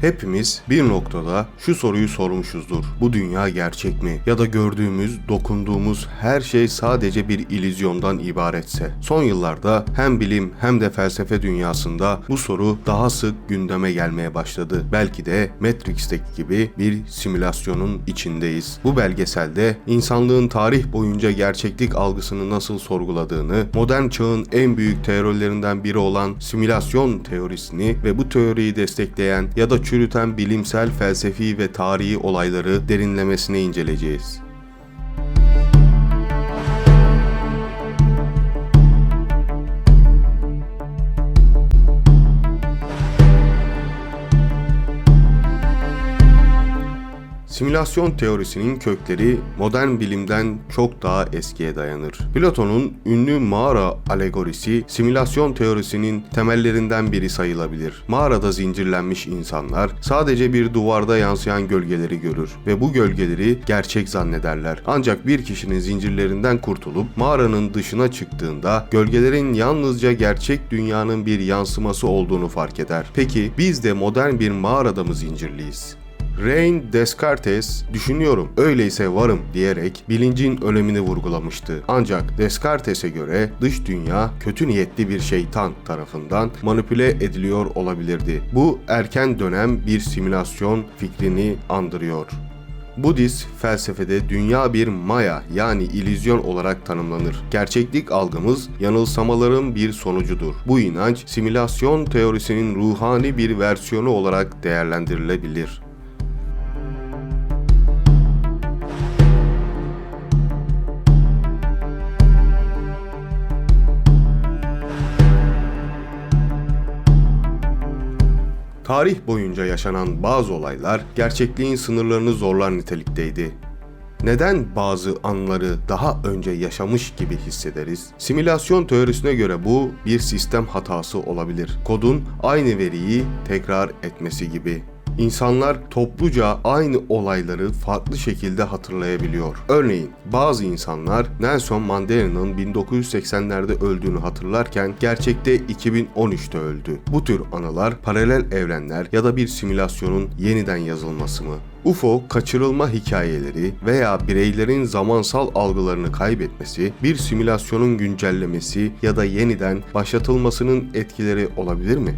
Hepimiz bir noktada şu soruyu sormuşuzdur. Bu dünya gerçek mi? Ya da gördüğümüz, dokunduğumuz her şey sadece bir illüzyondan ibaretse. Son yıllarda hem bilim hem de felsefe dünyasında bu soru daha sık gündeme gelmeye başladı. Belki de Matrix'teki gibi bir simülasyonun içindeyiz. Bu belgeselde insanlığın tarih boyunca gerçeklik algısını nasıl sorguladığını, modern çağın en büyük teorilerinden biri olan simülasyon teorisini ve bu teoriyi destekleyen ya da çürüten bilimsel, felsefi ve tarihi olayları derinlemesine inceleyeceğiz. Simülasyon teorisinin kökleri modern bilimden çok daha eskiye dayanır. Platon'un ünlü mağara alegorisi simülasyon teorisinin temellerinden biri sayılabilir. Mağarada zincirlenmiş insanlar sadece bir duvarda yansıyan gölgeleri görür ve bu gölgeleri gerçek zannederler. Ancak bir kişinin zincirlerinden kurtulup mağaranın dışına çıktığında gölgelerin yalnızca gerçek dünyanın bir yansıması olduğunu fark eder. Peki biz de modern bir mağarada mı zincirliyiz? Rein Descartes, düşünüyorum öyleyse varım diyerek bilincin önemini vurgulamıştı. Ancak Descartes'e göre dış dünya kötü niyetli bir şeytan tarafından manipüle ediliyor olabilirdi. Bu erken dönem bir simülasyon fikrini andırıyor. Budist felsefede dünya bir maya yani illüzyon olarak tanımlanır. Gerçeklik algımız yanılsamaların bir sonucudur. Bu inanç simülasyon teorisinin ruhani bir versiyonu olarak değerlendirilebilir. Tarih boyunca yaşanan bazı olaylar gerçekliğin sınırlarını zorlar nitelikteydi. Neden bazı anları daha önce yaşamış gibi hissederiz? Simülasyon teorisine göre bu bir sistem hatası olabilir. Kodun aynı veriyi tekrar etmesi gibi. İnsanlar topluca aynı olayları farklı şekilde hatırlayabiliyor. Örneğin bazı insanlar Nelson Mandela'nın 1980'lerde öldüğünü hatırlarken gerçekte 2013'te öldü. Bu tür anılar paralel evrenler ya da bir simülasyonun yeniden yazılması mı? UFO kaçırılma hikayeleri veya bireylerin zamansal algılarını kaybetmesi bir simülasyonun güncellemesi ya da yeniden başlatılmasının etkileri olabilir mi?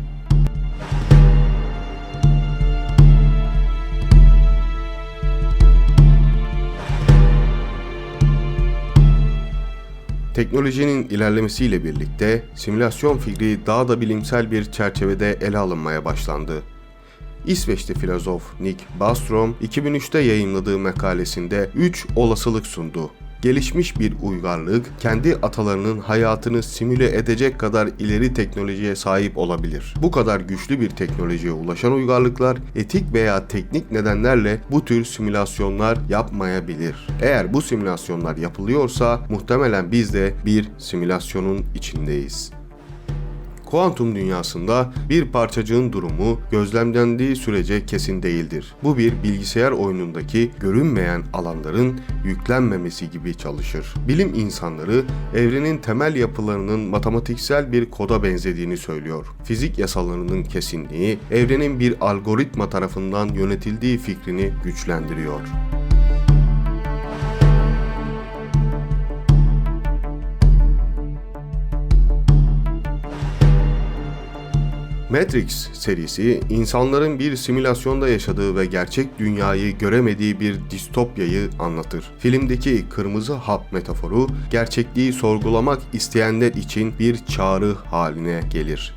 Teknolojinin ilerlemesiyle birlikte simülasyon fikri daha da bilimsel bir çerçevede ele alınmaya başlandı. İsveçli filozof Nick Bostrom 2003'te yayınladığı makalesinde 3 olasılık sundu. Gelişmiş bir uygarlık kendi atalarının hayatını simüle edecek kadar ileri teknolojiye sahip olabilir. Bu kadar güçlü bir teknolojiye ulaşan uygarlıklar etik veya teknik nedenlerle bu tür simülasyonlar yapmayabilir. Eğer bu simülasyonlar yapılıyorsa muhtemelen biz de bir simülasyonun içindeyiz. Kuantum dünyasında bir parçacığın durumu gözlemlendiği sürece kesin değildir. Bu bir bilgisayar oyunundaki görünmeyen alanların yüklenmemesi gibi çalışır. Bilim insanları evrenin temel yapılarının matematiksel bir koda benzediğini söylüyor. Fizik yasalarının kesinliği evrenin bir algoritma tarafından yönetildiği fikrini güçlendiriyor. Matrix serisi insanların bir simülasyonda yaşadığı ve gerçek dünyayı göremediği bir distopyayı anlatır. Filmdeki kırmızı hap metaforu gerçekliği sorgulamak isteyenler için bir çağrı haline gelir.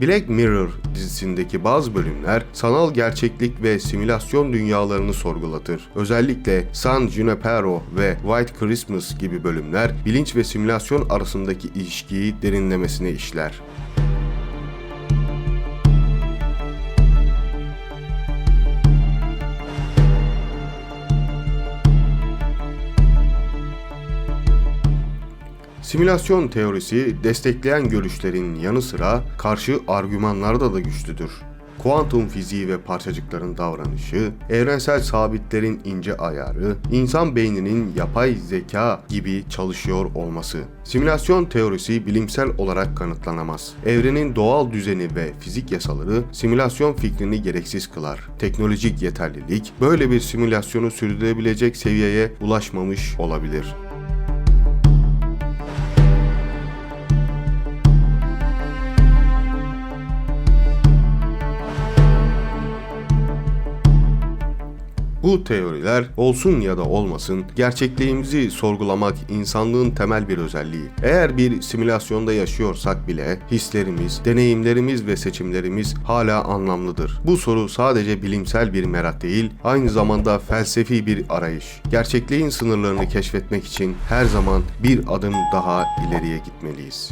Black Mirror dizisindeki bazı bölümler sanal gerçeklik ve simülasyon dünyalarını sorgulatır. Özellikle San Junipero ve White Christmas gibi bölümler bilinç ve simülasyon arasındaki ilişkiyi derinlemesine işler. Simülasyon teorisi destekleyen görüşlerin yanı sıra karşı argümanlarda da güçlüdür. kuantum fiziği ve parçacıkların davranışı, evrensel sabitlerin ince ayarı, insan beyninin yapay zeka gibi çalışıyor olması. Simülasyon teorisi bilimsel olarak kanıtlanamaz. Evrenin doğal düzeni ve fizik yasaları simülasyon fikrini gereksiz kılar. Teknolojik yeterlilik böyle bir simülasyonu sürdürebilecek seviyeye ulaşmamış olabilir. Bu teoriler olsun ya da olmasın gerçekliğimizi sorgulamak insanlığın temel bir özelliği. Eğer bir simülasyonda yaşıyorsak bile hislerimiz, deneyimlerimiz ve seçimlerimiz hala anlamlıdır. Bu soru sadece bilimsel bir merak değil, aynı zamanda felsefi bir arayış. Gerçekliğin sınırlarını keşfetmek için her zaman bir adım daha ileriye gitmeliyiz.